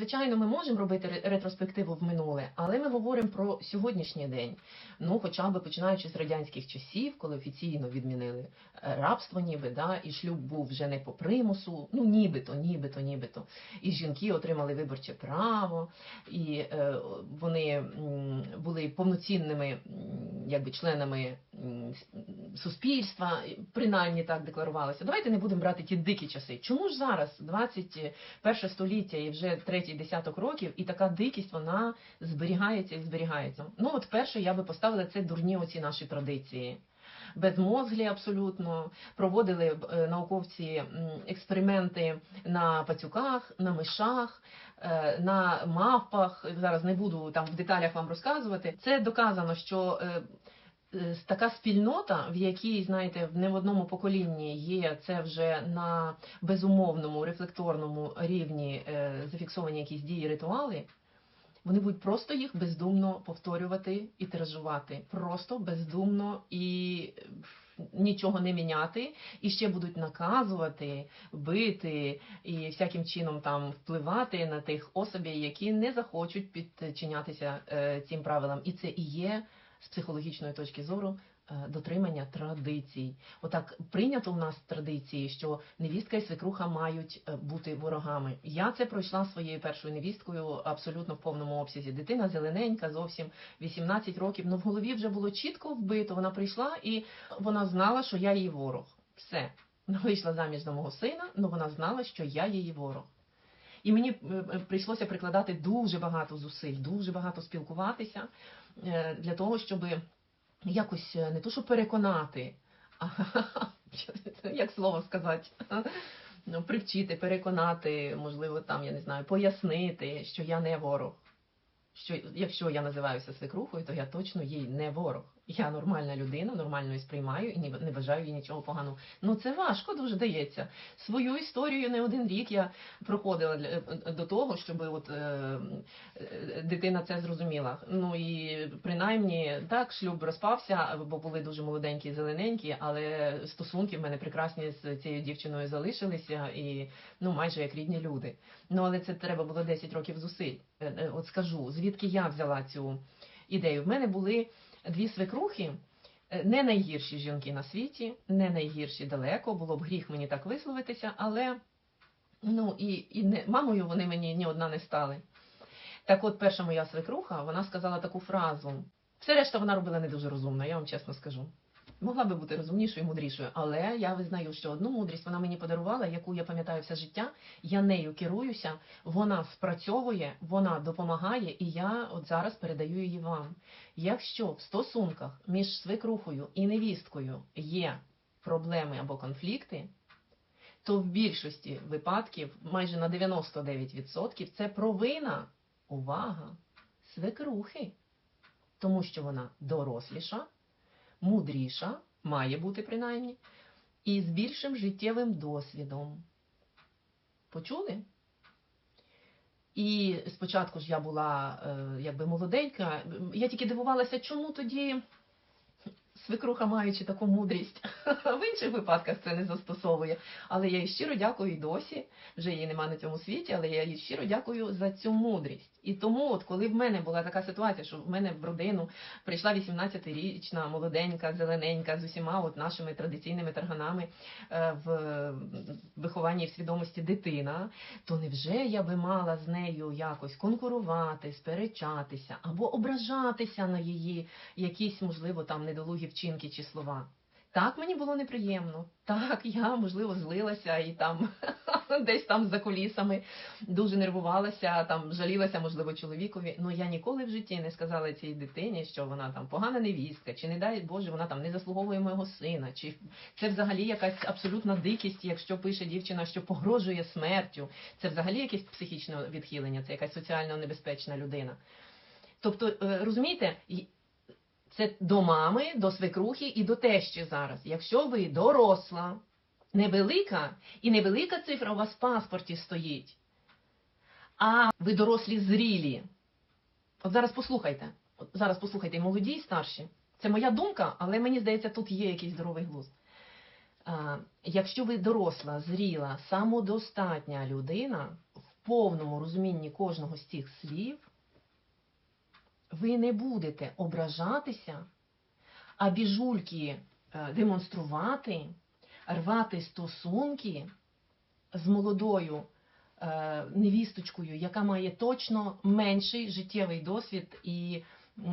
Звичайно, ми можемо робити ретроспективу в минуле, але ми говоримо про сьогоднішній день. Ну, хоча б починаючи з радянських часів, коли офіційно відмінили е, рабство, ніби да, і шлюб був вже не по примусу, ну нібито, нібито, нібито. І жінки отримали виборче право, і е, вони були повноцінними якби членами суспільства, принаймні так декларувалося. Давайте не будемо брати ті дикі часи. Чому ж зараз, 21 століття і вже третій десяток років, і така дикість вона зберігається і зберігається. Ну от перше я би поставила це дурні оці наші традиції. Безмозглі абсолютно проводили е, науковці експерименти на пацюках, на мишах, е, на мавпах. Зараз не буду там в деталях вам розказувати. Це доказано, що е, така спільнота, в якій, знаєте, не в одному поколінні є це вже на безумовному рефлекторному рівні е, зафіксовані якісь дії, ритуали. Вони будуть просто їх бездумно повторювати і тиражувати, просто бездумно і нічого не міняти, і ще будуть наказувати, бити і всяким чином там впливати на тих особів, які не захочуть підчинятися е, цим правилам. І це і є з психологічної точки зору е, дотримання традицій. Отак прийнято в нас традиції, що невістка і свекруха мають е, бути ворогами. Я це пройшла своєю першою невісткою абсолютно в повному обсязі. Дитина зелененька, зовсім 18 років. Ну в голові вже було чітко вбито. Вона прийшла і вона знала, що я її ворог. Все. Вона вийшла заміж за мого сина, але вона знала, що я її ворог. І мені е, прийшлося прикладати дуже багато зусиль, дуже багато спілкуватися для того, щоб якось е, не то, що переконати, а як слово сказати, ну, привчити, переконати, можливо, там, я не знаю, пояснити, що я не ворог. Що якщо я називаюся свекрухою, то я точно їй не ворог. Я нормальна людина, нормально її сприймаю і не бажаю їй нічого поганого. Ну це важко дуже дається. Свою історію не один рік я проходила для, до того, щоб от, е, е, дитина це зрозуміла. Ну і принаймні так, шлюб розпався, бо були дуже молоденькі і зелененькі, але стосунки в мене прекрасні з цією дівчиною залишилися, і ну майже як рідні люди. Ну але це треба було 10 років зусиль. Е, е, От скажу, звідки я взяла цю ідею. В мене були дві свекрухи. е, Не найгірші жінки на світі, не найгірші далеко, було б гріх мені так висловитися, але ну і, і не, мамою вони мені ні одна не стали. Так от перша моя свекруха, вона сказала таку фразу. Все решта вона робила не дуже розумно, я вам чесно скажу. Могла би бути розумнішою, мудрішою, але я визнаю, що одну мудрість вона мені подарувала, яку я пам'ятаю все життя. Я нею керуюся, вона спрацьовує, вона допомагає, і я от зараз передаю її вам. Якщо в стосунках між свекрухою і невісткою є проблеми або конфлікти, то в більшості випадків, майже на 99%, це провина, увага, свекрухи, тому що вона доросліша, мудріша, має бути принаймні, і з більшим життєвим досвідом. Почули? І спочатку ж я була е, якби молоденька, я тільки дивувалася, чому тоді свекруха, маючи таку мудрість, в інших випадках це не застосовує. Але я їй щиро дякую і досі, вже її нема на цьому світі, але я їй щиро дякую за цю мудрість. І тому, от коли в мене була така ситуація, що в мене в родину прийшла 18-річна, молоденька, зелененька, з усіма от нашими традиційними тарганами е, в вихованні і в свідомості дитина, то невже я би мала з нею якось конкурувати, сперечатися або ображатися на її якісь, можливо, там недолугі вчинки чи слова? Так, мені було неприємно. Так, я, можливо, злилася і там десь там за колісами дуже нервувалася, там жалілася, можливо, чоловікові. Ну я ніколи в житті не сказала цій дитині, що вона там погана невістка, чи не дай Боже, вона там не заслуговує мого сина, чи це взагалі якась абсолютна дикість, якщо пише дівчина, що погрожує смертю. Це взагалі якесь психічне відхилення, це якась соціально небезпечна людина. Тобто, е, розумієте, це до мами, до свекрухи і до тещі зараз. Якщо ви доросла, невелика, і невелика цифра у вас в паспорті стоїть, а ви дорослі зрілі. От зараз послухайте, от зараз послухайте, молоді і старші. Це моя думка, але мені здається, тут є якийсь здоровий глузд. А, якщо ви доросла, зріла, самодостатня людина, в повному розумінні кожного з цих слів, ви не будете ображатися, а біжульки е, демонструвати, рвати стосунки з молодою е, невісточкою, яка має точно менший життєвий досвід і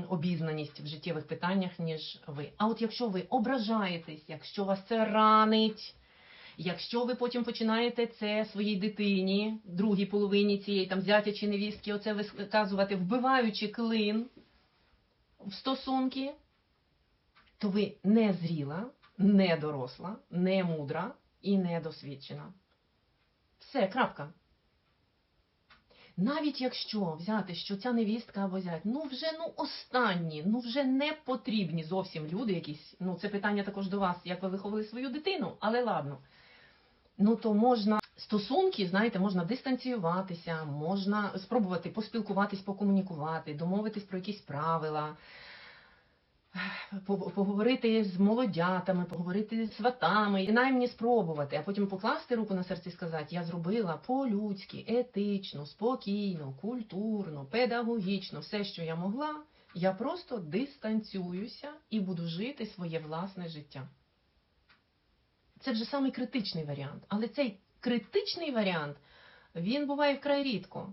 обізнаність в життєвих питаннях, ніж ви. А от якщо ви ображаєтесь, якщо вас це ранить, якщо ви потім починаєте це своїй дитині, другій половині цієї там зятя чи невістки, оце висказувати, вбиваючи клин в стосунки, то ви не зріла, не доросла, не мудра і не досвідчена. Все, крапка. Навіть якщо взяти, що ця невістка або зять, ну вже ну останні, ну вже не потрібні зовсім люди якісь. Ну це питання також до вас, як ви виховали свою дитину, але ладно. Ну то можна стосунки, знаєте, можна дистанціюватися, можна спробувати поспілкуватись, покомунікувати, домовитись про якісь правила, поговорити з молодятами, поговорити з сватами, і наймні спробувати, а потім покласти руку на серце і сказати, я зробила по-людськи, етично, спокійно, культурно, педагогічно, все, що я могла, я просто дистанціююся і буду жити своє власне життя. Це вже самий критичний варіант. Але цей критичний варіант він буває вкрай рідко.